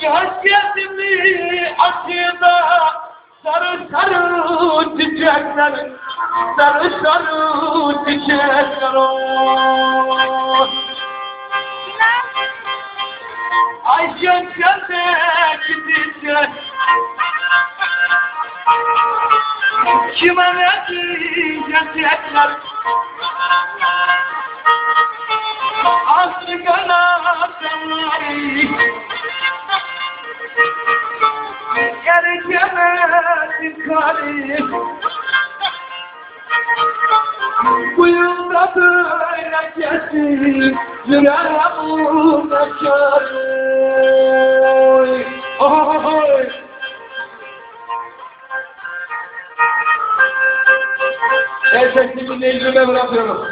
Gözlerimi açıda sarı sarı çiçekler Sarı sarı çiçekler oy. Ay gökyüzündeki çiçek Kime ne diyecekler Aslı kanatları Erkemesin kari Kuyumda böyle kesin Yüreğim açar Oy Oy Erkekliğimi neyime bırakıyorum